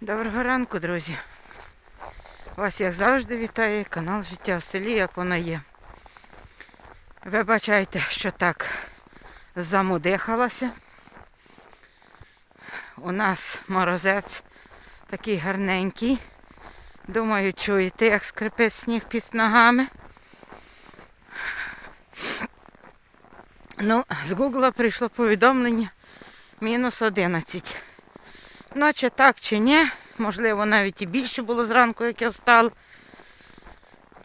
Доброго ранку, друзі. Вас, як завжди, вітає канал Життя в селі, як воно є. Вибачайте, що так замудихалася. У нас морозець такий гарненький. Думаю, чуєте, як скрипить сніг під ногами. Ну, з Гугла прийшло повідомлення мінус 11. Чи так, чи ні. Можливо, навіть і більше було зранку, як я встала.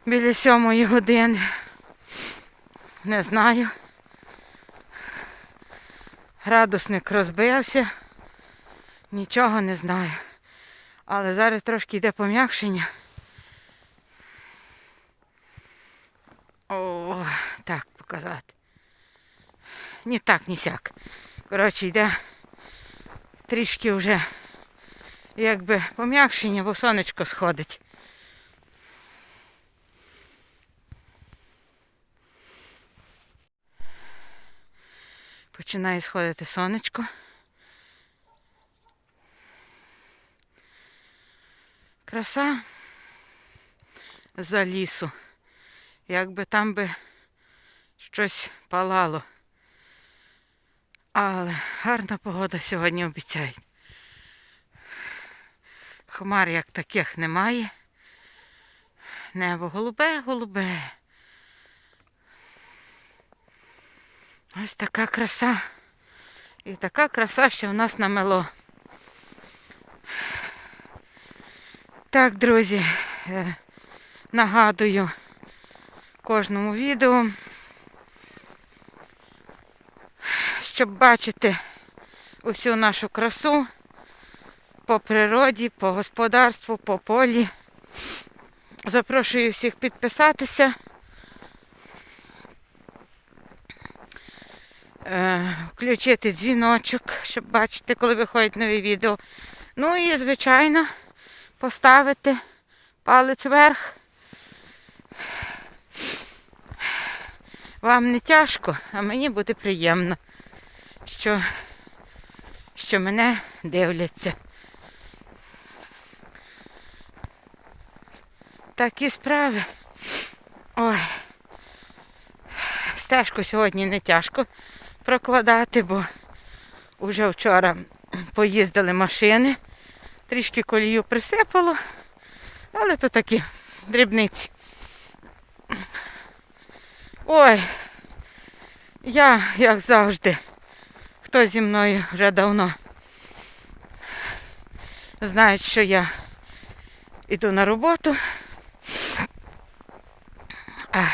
Біля сьомої години. Не знаю. Градусник розбився. Нічого не знаю. Але зараз трошки йде пом'якшення. О, так показати. Ні так, ні сяк. Коротше, йде трішки вже якби пом'якшення, бо сонечко сходить. Починає сходити сонечко. Краса за лісу. Якби там би щось палало. Але гарна погода сьогодні обіцяють. Хмар як таких немає. Небо голубе, голубе. Ось така краса. І така краса, що в нас намело. Так, друзі, е, нагадую кожному відео, щоб бачити усю нашу красу по природі, по господарству, по полі. Запрошую всіх підписатися. Е, Включити дзвіночок, щоб бачити, коли виходять нові відео. Ну і, звичайно, поставити палець вверх. Вам не тяжко, а мені буде приємно, що, що мене дивляться. Такі справи. Ой. Стежку сьогодні не тяжко прокладати, бо вже вчора поїздили машини, трішки колію присипало, але то такі дрібниці. Ой, я, як завжди, хто зі мною вже давно знають, що я йду на роботу. Ах.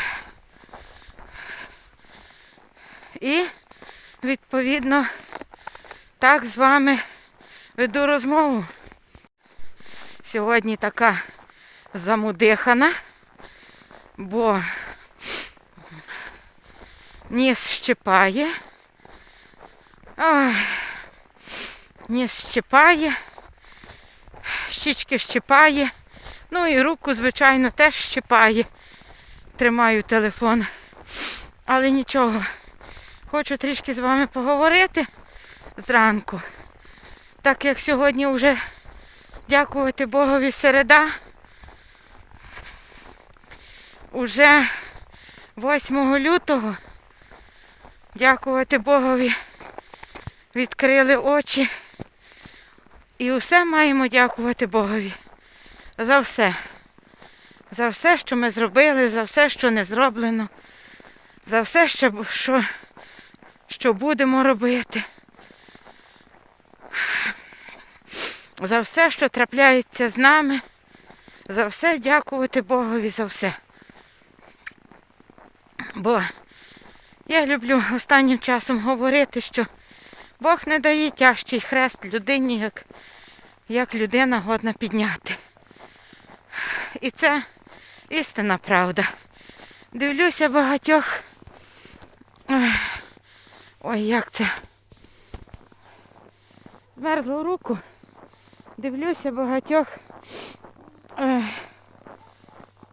І, відповідно, так з вами веду розмову. Сьогодні така замудихана, бо ніс щипає. Ой, ніс щипає, щічки щипає, ну і руку, звичайно, теж щипає. Тримаю телефон. Але нічого. Хочу трішки з вами поговорити зранку. Так як сьогодні вже дякувати Богові середа. Уже 8 лютого. Дякувати Богові. Відкрили очі. І усе маємо дякувати Богові. За все. За все, що ми зробили, за все, що не зроблено, за все, що, що, будемо робити. За все, що трапляється з нами. За все дякувати Богові за все. Бо я люблю останнім часом говорити, що Бог не дає тяжкий хрест людині, як, як людина годна підняти. І це істинна правда. Дивлюся багатьох. Ой, як це. Змерзлу руку. Дивлюся багатьох е,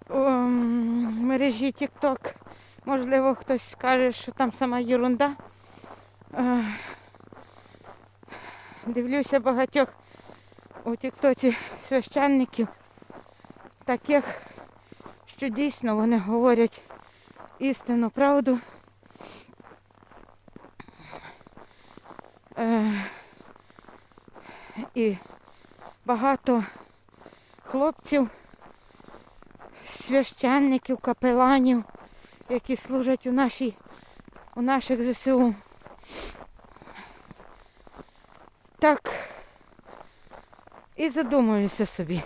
у мережі TikTok. Можливо, хтось скаже, що там сама ерунда. Е, дивлюся багатьох у тіктоці священників, таких, що дійсно вони говорять істинну правду. І багато хлопців, священників, капеланів, які служать у, нашій, у наших ЗСУ. Так і задумуюся собі,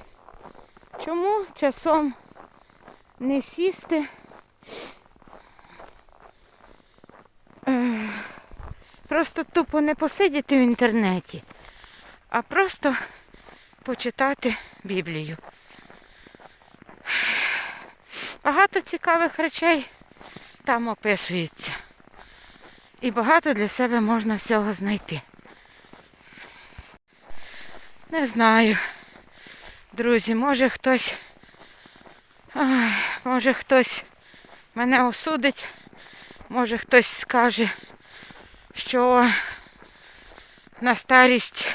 чому часом не сісти, просто тупо не посидіти в інтернеті, а просто почитати Біблію. Багато цікавих речей там описується. І багато для себе можна всього знайти. Не знаю. Друзі, може хтось. Ай, може хтось мене осудить, може хтось скаже, що на старість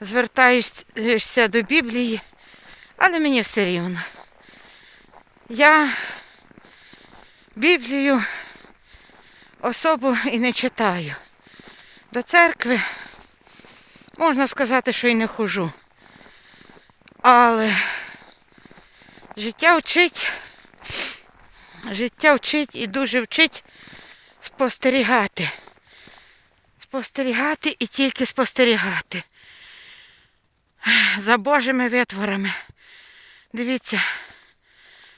звертаєшся до Біблії, але мені все рівно. Я Біблію особу і не читаю. До церкви можна сказати, що і не хожу. Але життя вчить, життя вчить і дуже вчить спостерігати. Спостерігати і тільки спостерігати. За Божими витворами. Дивіться,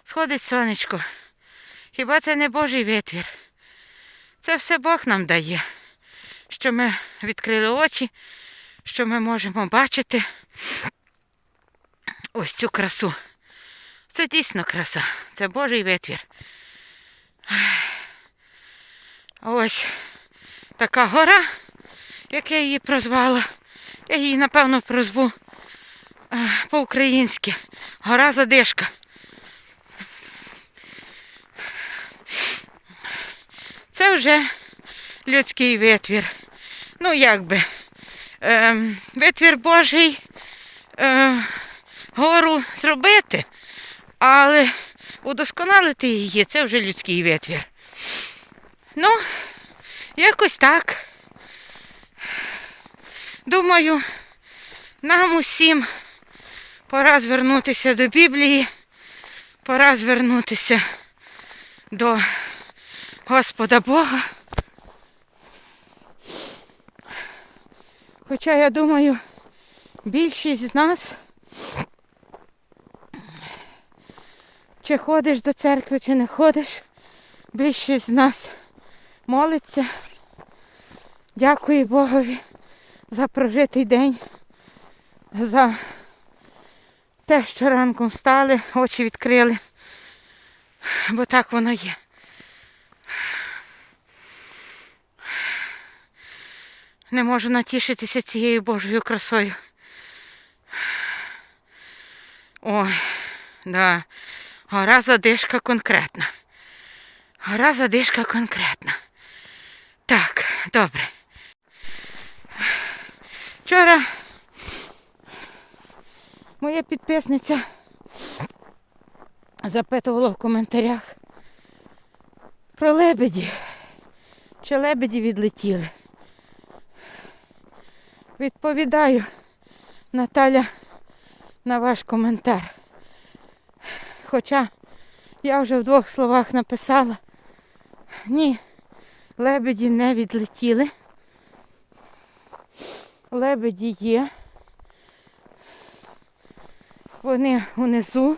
сходить сонечко. Хіба це не Божий витвір? Це все Бог нам дає, що ми відкрили очі, що ми можемо бачити ось цю красу. Це дійсно краса, це Божий витвір. Ось така гора, як я її прозвала. Я її, напевно, прозву е, по-українськи. Гора Задишка. Це вже людський витвір. Ну, як би, е, витвір Божий е, гору зробити, але удосконалити її це вже людський витвір. Ну, якось так. Думаю, нам усім пора звернутися до Біблії, пора звернутися до Господа Бога. Хоча я думаю, більшість з нас, чи ходиш до церкви, чи не ходиш, більшість з нас молиться. Дякую Богові за прожитий день, за те, що ранком встали, очі відкрили, бо так воно є. Не можу натішитися цією Божою красою. Ой, да, гора задишка конкретна. Гора задишка конкретна. Так, добре. Вчора моя підписниця запитувала в коментарях про лебеді. Чи лебеді відлетіли? Відповідаю, Наталя, на ваш коментар. Хоча я вже в двох словах написала, ні, лебеді не відлетіли. Лебеді є. Вони унизу.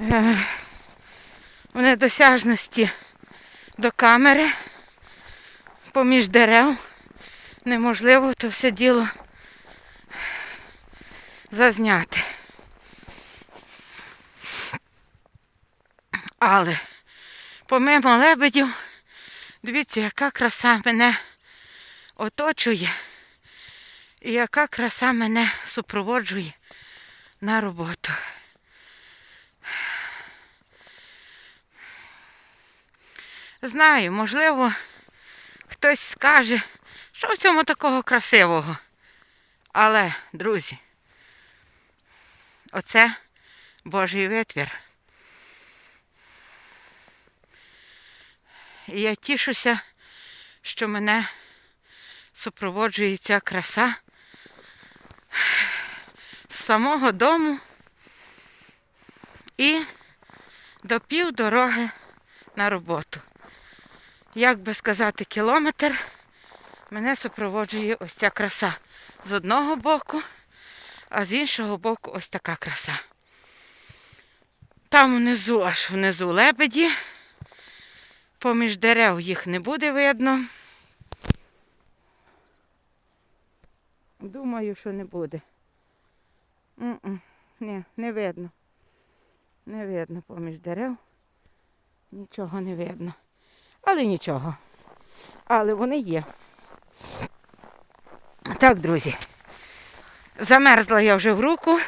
Е, У недосяжності до камери поміж дерев. Неможливо то все діло зазняти. Але помимо лебедів, дивіться, яка краса мене оточує і яка краса мене супроводжує на роботу. Знаю, можливо, хтось скаже, Що в цьому такого красивого? Але, друзі, оце Божий витвір. І я тішуся, що мене супроводжує ця краса з самого дому і до пів дороги на роботу. Як би сказати, кілометр мене супроводжує ось ця краса. З одного боку, а з іншого боку ось така краса. Там внизу, аж внизу лебеді. Поміж дерев їх не буде видно. Думаю, що не буде. М-м, Ні, не видно. Не видно поміж дерев. Нічого не видно. Але нічого. Але вони є. Так, друзі. Замерзла я вже в руку.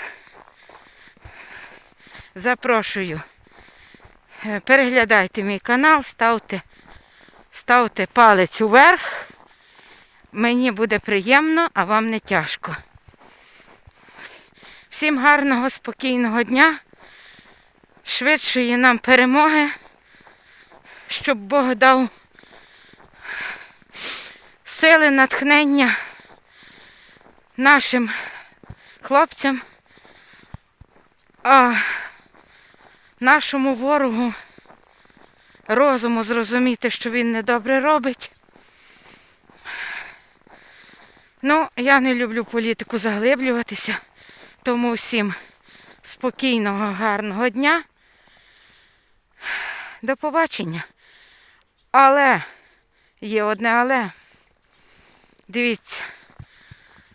Запрошую. Е, Переглядайте мій канал, ставте, ставте палець уверх. Мені буде приємно, а вам не тяжко. Всім гарного, спокійного дня, швидшої нам перемоги, щоб Бог дав сили, натхнення нашим хлопцям, а нашому ворогу розуму зрозуміти, що він недобре робить. Ну, я не люблю політику заглиблюватися, тому всім спокійного, гарного дня. До побачення. Але, є одне але. Дивіться,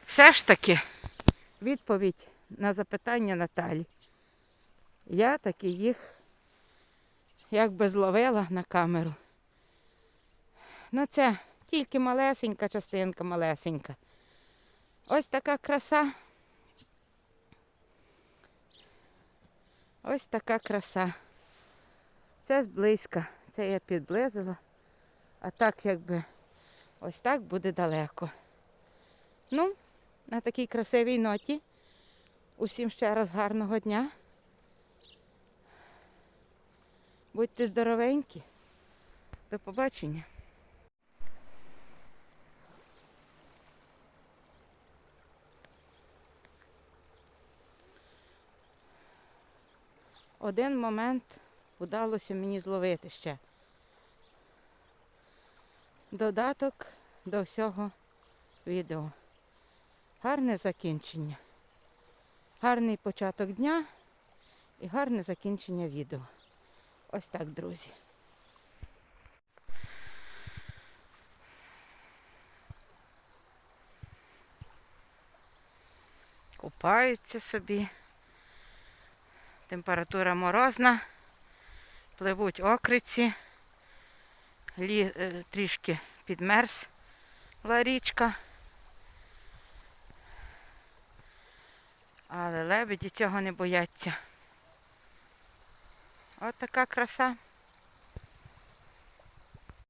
все ж таки відповідь на запитання Наталі. Я таки їх якби зловила на камеру. Ну це тільки малесенька частинка, малесенька. Ось така краса. Ось така краса. Це зблизька. Це я підблизила. А так якби ось так буде далеко. Ну, на такій красивій ноті. Усім ще раз гарного дня. Будьте здоровенькі. До побачення. Один момент вдалося мені зловити ще. Додаток до всього відео. Гарне закінчення. Гарний початок дня і гарне закінчення відео. Ось так, друзі. Купаються собі. Температура морозна. Пливуть окриці. Лі, е, трішки підмерзла річка. Але лебеді цього не бояться. От така краса.